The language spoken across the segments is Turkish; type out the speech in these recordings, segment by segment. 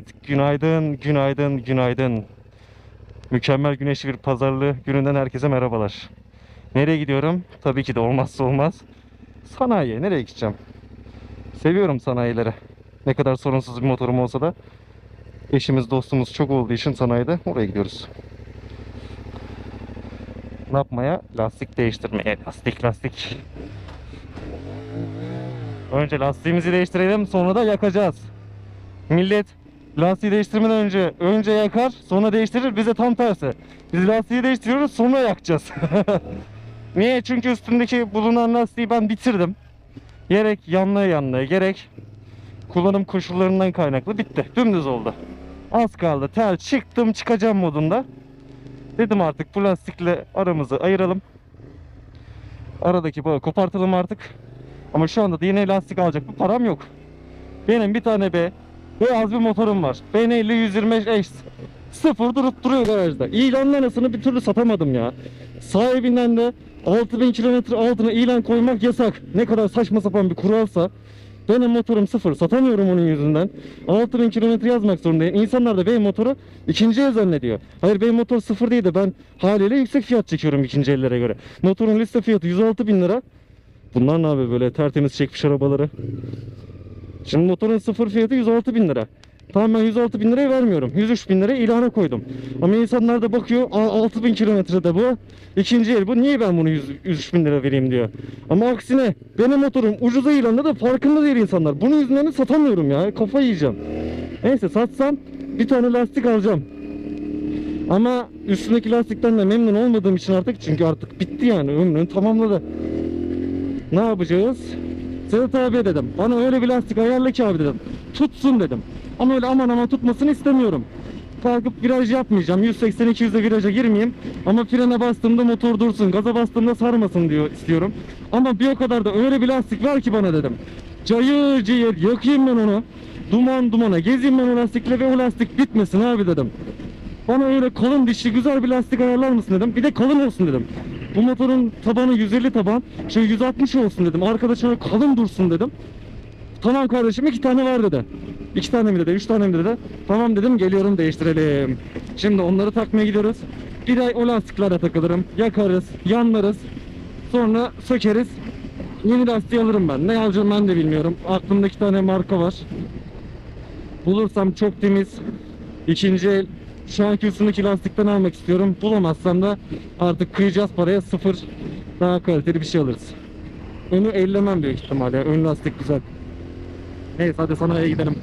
Evet, günaydın, günaydın, günaydın. Mükemmel güneşli bir pazarlı gününden herkese merhabalar. Nereye gidiyorum? Tabii ki de olmazsa olmaz. Sanayiye. Nereye gideceğim? Seviyorum sanayileri. Ne kadar sorunsuz bir motorum olsa da eşimiz, dostumuz çok olduğu için sanayide oraya gidiyoruz. Ne yapmaya? Lastik değiştirmeye. Lastik, lastik. Önce lastiğimizi değiştirelim, sonra da yakacağız. Millet lastiği değiştirmeden önce önce yakar sonra değiştirir bize tam tersi. Biz lastiği değiştiriyoruz sonra yakacağız. Niye? Çünkü üstündeki bulunan lastiği ben bitirdim. Gerek yanlaya yanlaya gerek kullanım koşullarından kaynaklı bitti. Dümdüz oldu. Az kaldı. Tel çıktım çıkacağım modunda. Dedim artık bu lastikle aramızı ayıralım. Aradaki bağı kopartalım artık. Ama şu anda da yeni lastik alacak bir param yok. Benim bir tane B beyaz bir motorum var. B50 125 X. Sıfır durup duruyor garajda. İlanın anasını bir türlü satamadım ya. Sahibinden de 6000 kilometre altına ilan koymak yasak. Ne kadar saçma sapan bir kuralsa. Benim motorum sıfır. Satamıyorum onun yüzünden. 6000 kilometre yazmak zorundayım. İnsanlar da benim motoru ikinci el zannediyor. Hayır benim motor sıfır değil de ben haliyle yüksek fiyat çekiyorum ikinci ellere göre. Motorun liste fiyatı 106 bin lira. Bunlar ne abi böyle tertemiz çekmiş arabaları. Şimdi motorun sıfır fiyatı 106 bin lira. Tamam ben 106 bin liraya vermiyorum. 103 bin liraya ilana koydum. Ama insanlar da bakıyor 6 bin kilometrede bu. ikinci el bu. Niye ben bunu 100, 103 bin lira vereyim diyor. Ama aksine benim motorum ucuza ilanda da farkında değil insanlar. Bunun yüzünden de satamıyorum ya. Kafa yiyeceğim. Neyse satsam bir tane lastik alacağım. Ama üstündeki lastikten de memnun olmadığım için artık çünkü artık bitti yani ömrünü tamamladı. Ne yapacağız? Sedat abi dedim. Bana öyle bir lastik ayarla ki abi dedim. Tutsun dedim. Ama öyle aman aman tutmasını istemiyorum. Kalkıp viraj yapmayacağım. 180-200'de viraja girmeyeyim. Ama frene bastığımda motor dursun. Gaza bastığımda sarmasın diyor istiyorum. Ama bir o kadar da öyle bir lastik ver ki bana dedim. Cayır cayır yakayım ben onu. Duman dumana gezeyim ben o lastikle ve o lastik bitmesin abi dedim. Bana öyle kalın dişli güzel bir lastik ayarlar mısın dedim. Bir de kalın olsun dedim. Bu motorun tabanı 150 taban. Şey 160 olsun dedim. Arkada şöyle kalın dursun dedim. Tamam kardeşim iki tane var dedi. İki tane mi dedi, üç tane mi dedi. Tamam dedim geliyorum değiştirelim. Şimdi onları takmaya gidiyoruz. Bir ay o lastiklere takılırım. Yakarız, yanlarız. Sonra sökeriz. Yeni lastiği alırım ben. Ne alacağım ben de bilmiyorum. Aklımda iki tane marka var. Bulursam çok temiz. İkinci el şu anki üstündeki lastikten almak istiyorum. Bulamazsam da artık kıyacağız paraya sıfır daha kaliteli bir şey alırız. Önü ellemem büyük ihtimalle. Ön lastik güzel. Neyse hadi sanayiye gidelim.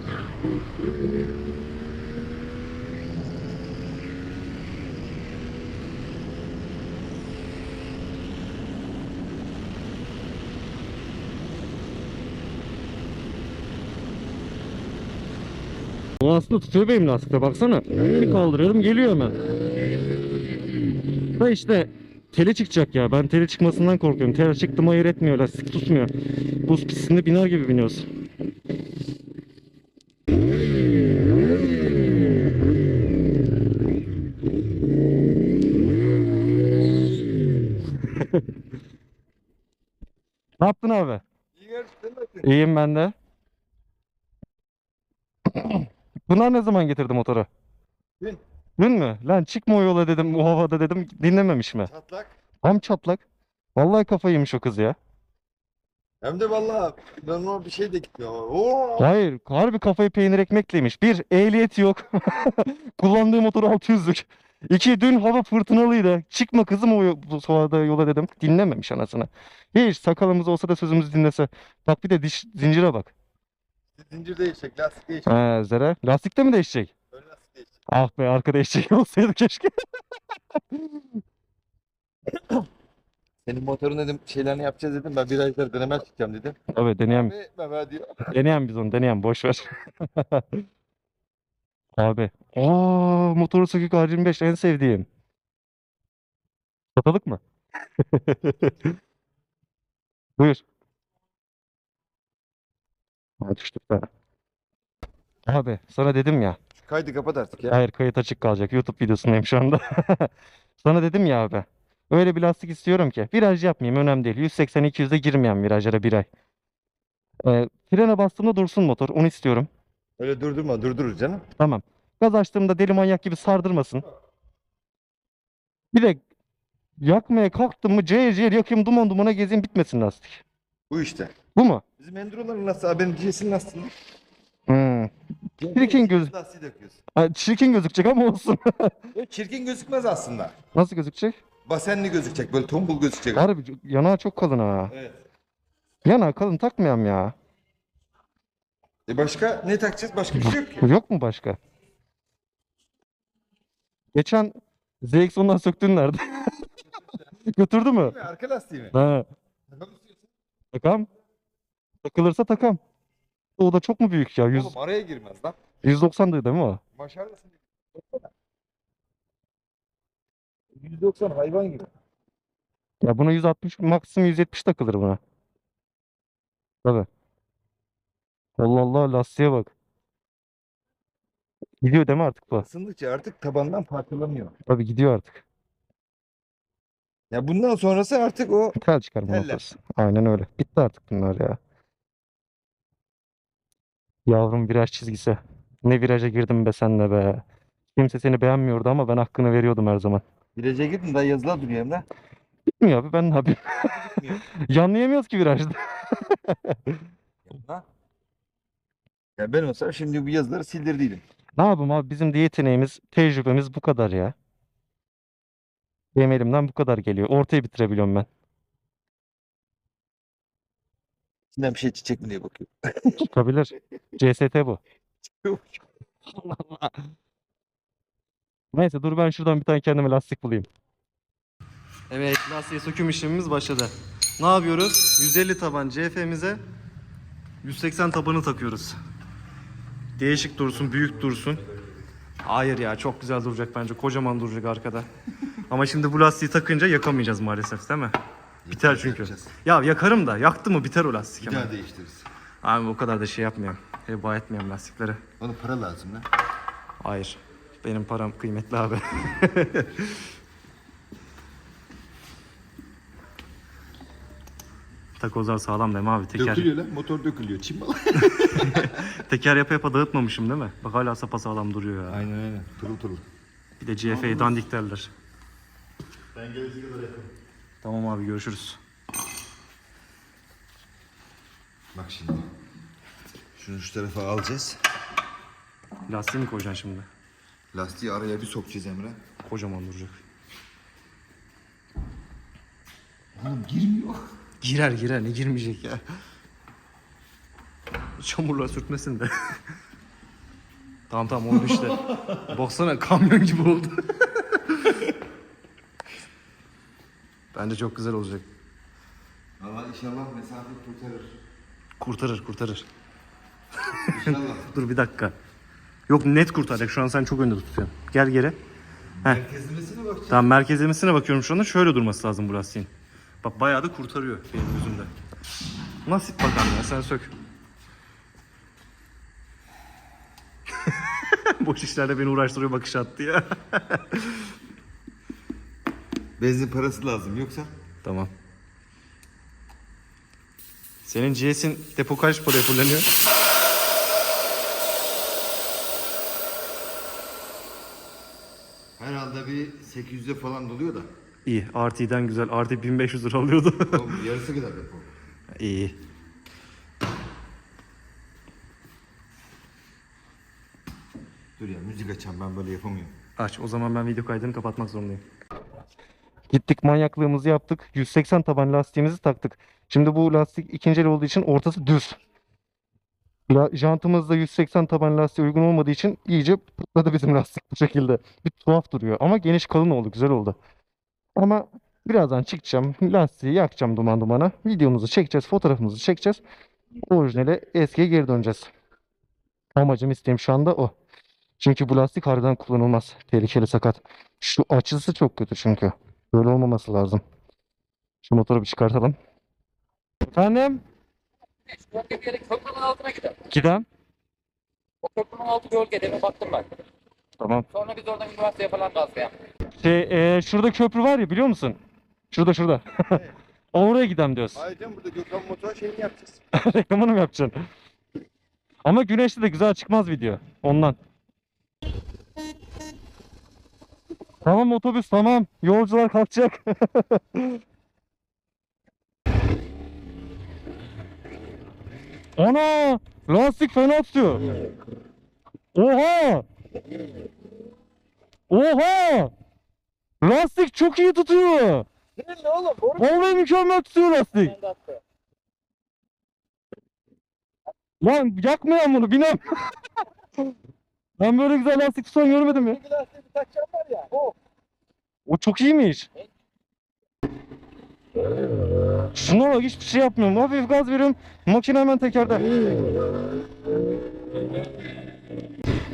Bu aslında tutuyor benim lastikte baksana. Bir kaldırıyorum geliyor hemen. Da işte teli çıkacak ya. Ben teli çıkmasından korkuyorum. Tel çıktı mı hayır etmiyor lastik tutmuyor. Buz pistinde biner gibi biniyoruz. Ne yaptın abi? İyi. İyiyim ben de. Bunlar ne zaman getirdi motoru? Dün. Dün mü? Lan çıkma o yola dedim, o havada dedim, dinlememiş mi? Çatlak. Tam çatlak. Vallahi kafayı yemiş o kız ya. Hem de vallahi normal bir şey de gitmiyor. Oo. Hayır, harbi kafayı peynir ekmekle yemiş. Bir, ehliyeti yok. Kullandığı motor 600'lük. İki, dün hava fırtınalıydı. Çıkma kızım o yo- havada yola dedim. Dinlememiş anasını. Hiç sakalımız olsa da sözümüzü dinlese. Bak bir de diş, zincire bak. Zincir değişecek, lastik değişecek. Ha, Zara. Lastik de mi değişecek? Ön lastik değişecek. Ah be arka değişecek olsaydı keşke. Senin motorun dedim şeylerini yapacağız dedim. Ben virajları deneme çıkacağım dedim. Evet deneyen, Ve Mehmet diyor. deneyen biz onu deneyen boş ver. Abi. Aa, motoru sökük R25 en sevdiğim. Satılık mı? Buyur. Düştük be. Abi sana dedim ya. Şu kaydı kapat artık ya. Hayır kayıt açık kalacak. YouTube videosundayım şu anda. Sana dedim ya abi. Öyle bir lastik istiyorum ki. Viraj yapmayayım önemli değil. 180-200'de girmeyen virajlara bir ay. Ee, frene bastığımda dursun motor. Onu istiyorum. Öyle durdurma durdurur canım. Tamam. Gaz açtığımda deli manyak gibi sardırmasın. Bir de yakmaya kalktım mı cayır cayır yakayım duman dumana gezeyim bitmesin lastik. Bu işte. Bu mu? Bizim Enduro'ların nasıl? Benim GS'in nasıl? Hmm. Çirkin göz- Lastiği döküyorsun. Ha, Çirkin gözükecek ama olsun. Çirkin gözükmez aslında. Nasıl gözükecek? Basenli gözükecek. Böyle tombul gözükecek. Harbi yanağı çok kalın ha. Evet. Yanağı kalın takmayalım ya. E başka ne takacağız? Başka bir şey yok ki. Yok mu başka? Geçen ZX-10'dan söktün nerede? Götürdü mü? Arka lastiği mi? Ha, istiyorsan. takam. Takılırsa takam. O da çok mu büyük ya? 100, Oğlum araya girmez lan. 190 değil mi o? Maşallahsın. 190 hayvan gibi. Ya buna 160 maksimum 170 takılır buna. Tabii. Allah Allah lastiğe bak. Gidiyor değil mi artık bu? Isındıkça artık tabandan parçalanıyor. Tabii gidiyor artık. Ya bundan sonrası artık o Tel çıkarma Teller. noktası. Aynen öyle. Bitti artık bunlar ya. Yavrum viraj çizgisi. Ne viraja girdim be senle be. Kimse seni beğenmiyordu ama ben hakkını veriyordum her zaman. viraja girdin daha yazılar duruyor hem de. Bitmiyor abi ben ne yapayım? Yanlayamıyoruz ki virajda. Ha? Ya ben olsam şimdi bu yazıları sildirdiydim. Ne yapayım abi bizim de yeteneğimiz, tecrübemiz bu kadar ya. Benim elimden bu kadar geliyor. Ortayı bitirebiliyorum ben. İçinden bir şey çiçek mi diye bakıyorum. Çıkabilir. CST bu. Neyse dur ben şuradan bir tane kendime lastik bulayım. Evet lastiğe söküm işlemimiz başladı. Ne yapıyoruz? 150 taban CF'mize 180 tabanı takıyoruz. Değişik dursun, büyük dursun. Hayır ya çok güzel duracak bence. Kocaman duracak arkada. Ama şimdi bu lastiği takınca yakamayacağız maalesef değil mi? Biter çünkü. Ya yakarım da yaktı mı biter o lastik Bir hemen. daha değiştiririz. Abi o kadar da şey yapmayayım. Heba etmeyeyim lastikleri. Bana para lazım lan. Hayır. Benim param kıymetli abi. Takozlar sağlam değil mi abi? Teker, Dökülüyor lan. Motor dökülüyor. Çim balı. teker yapa yapa dağıtmamışım değil mi? Bak hala sapasağlam duruyor ya. Aynen aynen. Turul turul. Bir de GF'yi dandik derler. Ben gelesi kadar yaparım. Tamam abi görüşürüz. Bak şimdi. Şunu şu tarafa alacağız. Lastiği mi koyacaksın şimdi? Lastiği araya bir sokacağız Emre. Kocaman duracak. Oğlum girmiyor. Girer girer ne girmeyecek ya. Çamurla sürtmesin de. tamam tamam oldu işte. Baksana kamyon gibi oldu. Bence çok güzel olacak. Valla inşallah mesafe kurtarır. Kurtarır kurtarır. İnşallah. Dur bir dakika. Yok net kurtaracak. Şu an sen çok önde tutuyorsun. Gel geri. Merkezlemesine bakacağız. Tamam merkezlemesine bakıyorum şu anda. Şöyle durması lazım bu lastiğin. Bak bayağı da kurtarıyor benim gözümde. Nasip bakalım ya sen sök. Boş işlerde beni uğraştırıyor bakış attı ya. Benzin parası lazım yoksa. Tamam. Senin GS'in depo kaç paraya fullleniyor? Herhalde bir 800'e falan doluyor da. İyi. RT'den güzel. RT 1500 lira alıyordu. Oğlum yarısı kadar depo. İyi. Dur ya müzik açacağım ben böyle yapamıyorum. Aç. O zaman ben video kaydını kapatmak zorundayım. Gittik manyaklığımızı yaptık. 180 taban lastiğimizi taktık. Şimdi bu lastik ikinci el olduğu için ortası düz. La, jantımız da 180 taban lastiğe uygun olmadığı için iyice pıtladı bizim lastik bu şekilde. Bir tuhaf duruyor ama geniş kalın oldu. Güzel oldu. Ama birazdan çıkacağım. Lastiği yakacağım duman dumana. Videomuzu çekeceğiz. Fotoğrafımızı çekeceğiz. Orijinale eskiye geri döneceğiz. Amacım isteğim şu anda o. Çünkü bu lastik harbiden kullanılmaz. Tehlikeli sakat. Şu açısı çok kötü çünkü. Böyle olmaması lazım. Şu motoru bir çıkartalım. Efendim? Gölge bir yere köprünün altına gider. Gidem. O köprünün altı gölge demin baktım ben. Tamam. Sonra biz oradan üniversiteye falan gazlayan. Şey, e, şurada köprü var ya biliyor musun? Şurada şurada. Oraya gidem diyoruz. Hayır canım burada Gökhan motor şeyini yapacağız. Reklamını mı yapacaksın? Ama güneşli de güzel çıkmaz video. Ondan. Tamam otobüs tamam. Yolcular kalkacak. Ana! Lastik fena tutuyor. Oha! Oha! Lastik çok iyi tutuyor. Ne oğlum? Boru Vallahi mükemmel tutuyor lastik. Lan yakmayan bunu binem. ben böyle güzel lastik tutan görmedim ya. lastiği bir takacağım var ya. O. O çok iyiymiş. Şuna bak hiçbir şey yapmıyorum. Hafif gaz veriyorum. Makine hemen tekerde.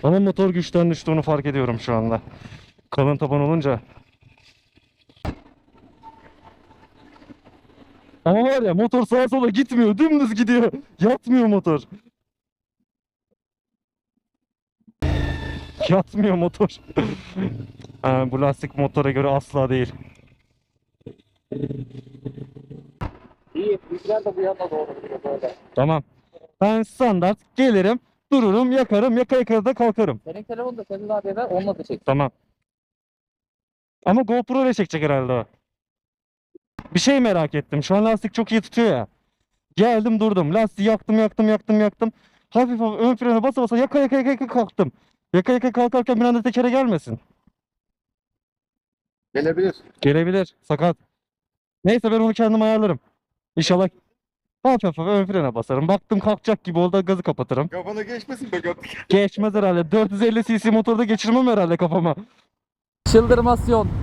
Ama motor güçten düştü onu fark ediyorum şu anda. Kalın taban olunca. Ama var ya motor sağa sola gitmiyor. Dümdüz gidiyor. Yatmıyor motor. Yatmıyor motor. Ha, bu lastik motora göre asla değil. İyi. Rüzgar da bu yana doğru gidiyor böyle. Tamam. Ben standart gelirim, dururum, yakarım, yaka yaka da kalkarım. Senin telefonu da Senin abiye ver. Onunla da çek. Tamam. Ama GoPro ile çekecek herhalde o. Bir şey merak ettim. Şu an lastik çok iyi tutuyor ya. Geldim durdum. Lastiği yaktım yaktım yaktım yaktım. Hafif hafif ön frene basa basa yaka yaka yaka, yaka kalktım. Yaka yaka kalkarken bir anda tekere gelmesin. Gelebilir. Gelebilir. Sakat. Neyse ben onu kendim ayarlarım. İnşallah hafif hafif ön frene basarım. Baktım kalkacak gibi oldu gazı kapatırım. Kafana geçmesin be gördük. Geçmez herhalde. 450 cc motorda geçirmem herhalde kafama. Çıldırmasyon.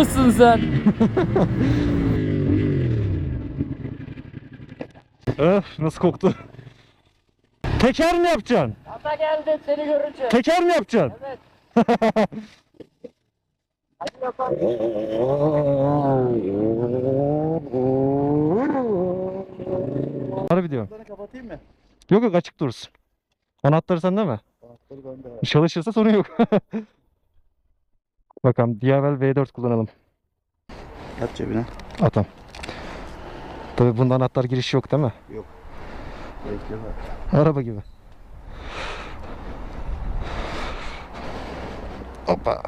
Çıldırmışsın sen. Öf nasıl koktu. Teker mi yapacaksın? Kasa geldi seni görünce. Teker mi yapacaksın? Evet. Hadi yapalım. Harbi diyorum. Kapatayım mı? Yok yok açık dursun. Anahtarı sende mi? Anahtarı bende. Çalışırsa sorun yok. Bakalım Diavel V4 kullanalım. At cebine. Atam. Tabii bunda anahtar girişi yok değil mi? Bak. Araba gibi. Hoppa.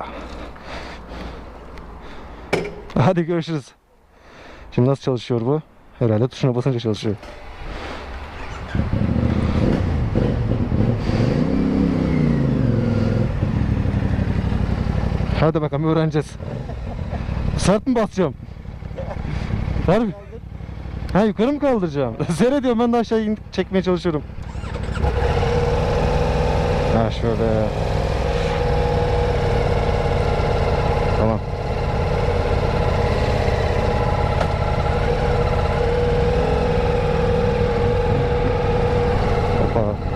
Hadi görüşürüz. Şimdi nasıl çalışıyor bu? Herhalde tuşuna basınca çalışıyor. Hadi bakalım öğreneceğiz. Sert mi basacağım? Harbi. Ha yukarı mı kaldıracağım? Seyrediyorum ben de aşağı in- çekmeye çalışıyorum. Ha şöyle. Tamam. Hoppa.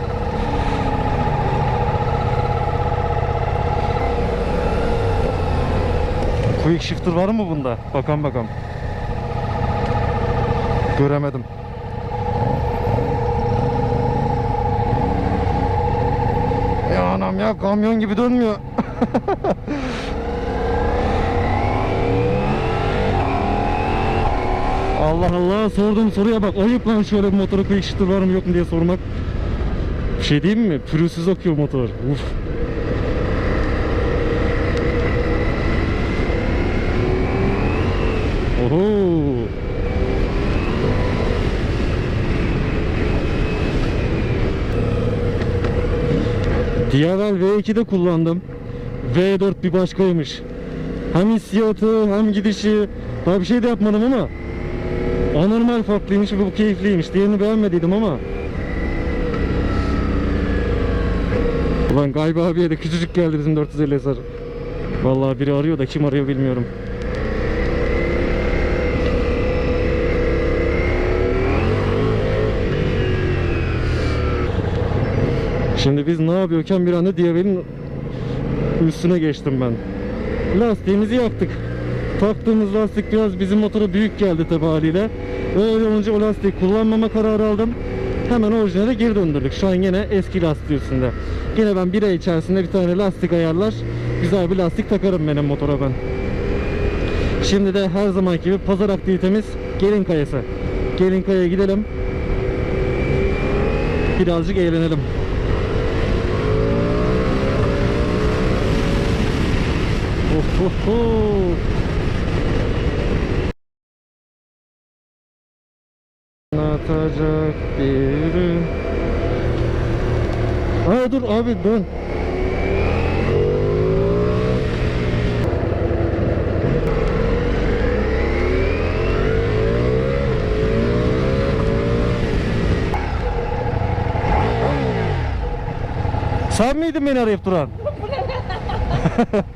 Quick shifter var mı bunda? Bakalım bakalım. Göremedim. Ya anam ya kamyon gibi dönmüyor. Allah Allah sorduğum soruya bak. Ayıp lan şöyle bir motora quick shifter var mı yok mu diye sormak. Bir şey diyeyim mi? Pürüzsüz akıyor motor. Uf. Oho. Diğer V2'de kullandım. V4 bir başkaymış. Hem hissiyatı hem gidişi. Daha bir şey de yapmadım ama. Anormal farklıymış ve bu keyifliymiş. Diğerini beğenmediydim ama. Ulan Gaybi abiye de küçücük geldi bizim 450 SR. Vallahi biri arıyor da kim arıyor bilmiyorum. Şimdi biz ne yapıyorken bir anda Diavel'in üstüne geçtim ben. Lastiğimizi yaktık. Taktığımız lastik biraz bizim motora büyük geldi tabi haliyle. Öyle olunca o lastiği kullanmama kararı aldım. Hemen orijinale geri döndürdük. Şu an yine eski lastiği üstünde. Yine ben bir ay içerisinde bir tane lastik ayarlar. Güzel bir lastik takarım benim motora ben. Şimdi de her zamanki gibi pazar aktivitemiz Gelin Kayası. Gelin Kaya'ya gidelim. Birazcık eğlenelim. Oh, oh, oh. Atacak bir Aa dur abi dön. Sen miydin beni arayıp duran?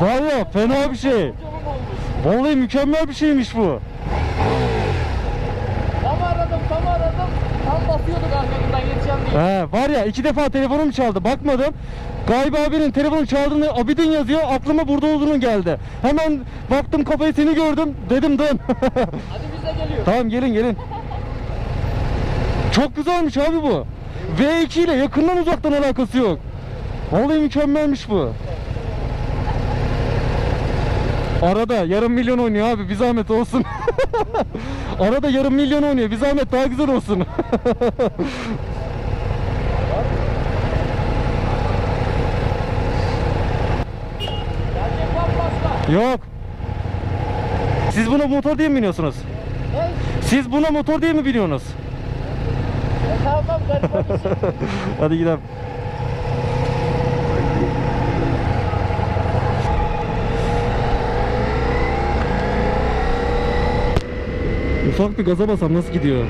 Var ya fena bir şey. Vallahi mükemmel bir şeymiş bu. Tam aradım tam aradım. Tam basıyorduk arkamdan yetişen diye. He, var ya iki defa telefonum çaldı bakmadım. Galiba abinin telefonu çaldığını Abidin yazıyor aklıma burada olduğunu geldi. Hemen baktım kafayı seni gördüm dedim dön. Hadi biz de geliyoruz. tamam gelin gelin. Çok güzelmiş abi bu. V2 ile yakından uzaktan alakası yok. Vallahi mükemmelmiş bu. Arada yarım milyon oynuyor abi bir zahmet olsun. Arada yarım milyon oynuyor bir zahmet daha güzel olsun. Yok. Siz buna motor diye mi biniyorsunuz? Siz buna motor diye mi biniyorsunuz? E. Hadi gidelim. Ufak bir gaza basam nasıl gidiyor?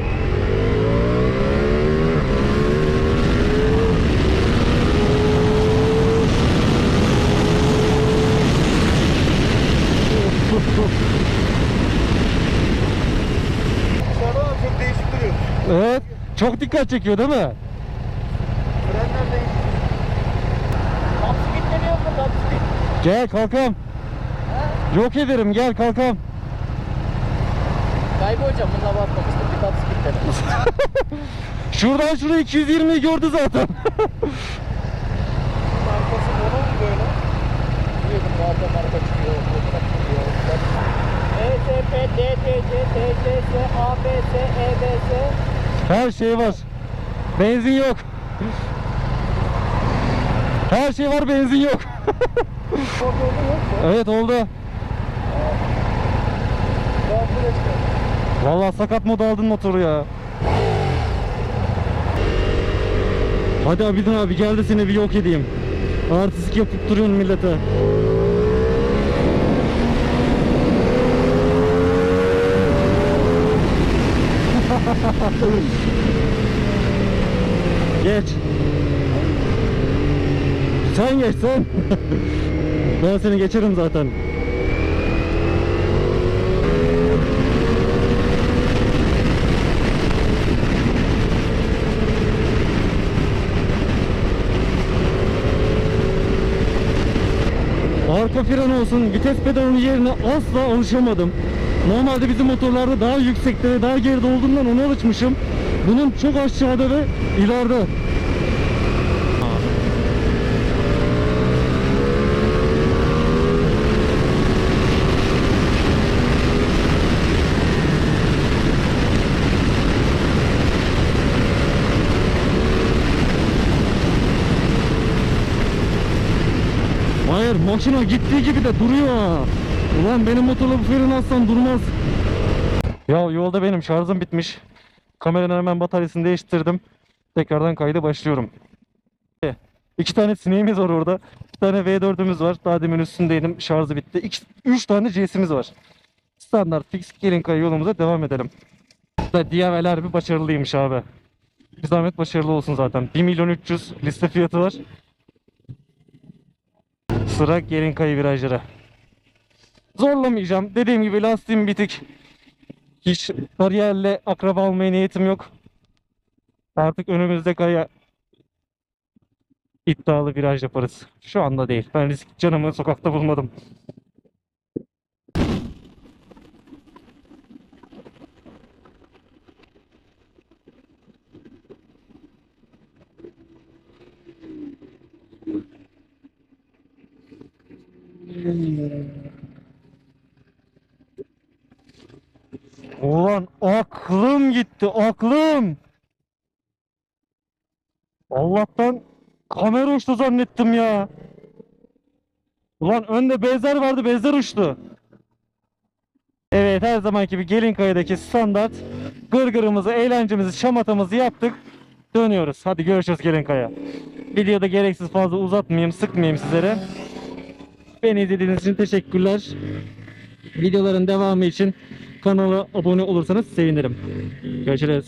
Dışarıda çok değişik duruyor. Evet. Çok dikkat çekiyor değil mi? Frenler değişik. Kapsı gitmeli yok mu kapsı git? Gel kalkam. Yok ederim gel kalkam. Kaybı hocam bununla bakmamıştım. Bir kapsı gitmeli. Şuradan şuraya 220'yi gördü zaten. Arkası dolu mu böyle? Biliyordum arada marka çıkıyor. Fotoğraf çıkıyor. ESP, DTC, TCS, ABS, EBS. Her şey var. Benzin yok. Her şey var benzin yok. Evet oldu. Vallahi sakat mod aldın motoru ya. Hadi Abidin abi gel de seni bir yok edeyim. Artistik yapıp duruyorsun millete. Geç. Sen geç sen. ben seni geçerim zaten. Arka fren olsun, vites pedalının yerine asla alışamadım. Normalde bizim motorlarda daha yüksekte daha geride olduğundan ona alışmışım. Bunun çok aşağıda ve ileride. Makine gittiği gibi de duruyor. Ulan benim motorla bu freni alsam durmaz. Ya yolda benim şarjım bitmiş. Kameranın hemen bataryasını değiştirdim. Tekrardan kayda başlıyorum. İki tane sineğimiz var orada. Bir tane V4'ümüz var. Daha demin üstündeydim. Şarjı bitti. İki, üç tane C'simiz var. Standart fix gelin kayı yolumuza devam edelim. Diavel bir başarılıymış abi. Bir zahmet başarılı olsun zaten. 1 milyon 300 liste fiyatı var. Sıra gelin kayı virajları. Zorlamayacağım. Dediğim gibi lastiğim bitik. Hiç kariyerle akraba olmaya niyetim yok. Artık önümüzde kaya iddialı viraj yaparız. Şu anda değil. Ben risk canımı sokakta bulmadım. Ulan aklım gitti aklım. Allah'tan kamera uçtu zannettim ya. Ulan önde bezler vardı bezler uçtu. Evet her zamanki gibi Gelinkaya'daki standart gırgırımızı, eğlencemizi, şamatamızı yaptık. Dönüyoruz. Hadi görüşürüz Gelinkaya. Videoda gereksiz fazla uzatmayayım, sıkmayayım sizlere. Beni izlediğiniz için teşekkürler. Videoların devamı için kanala abone olursanız sevinirim. Görüşürüz.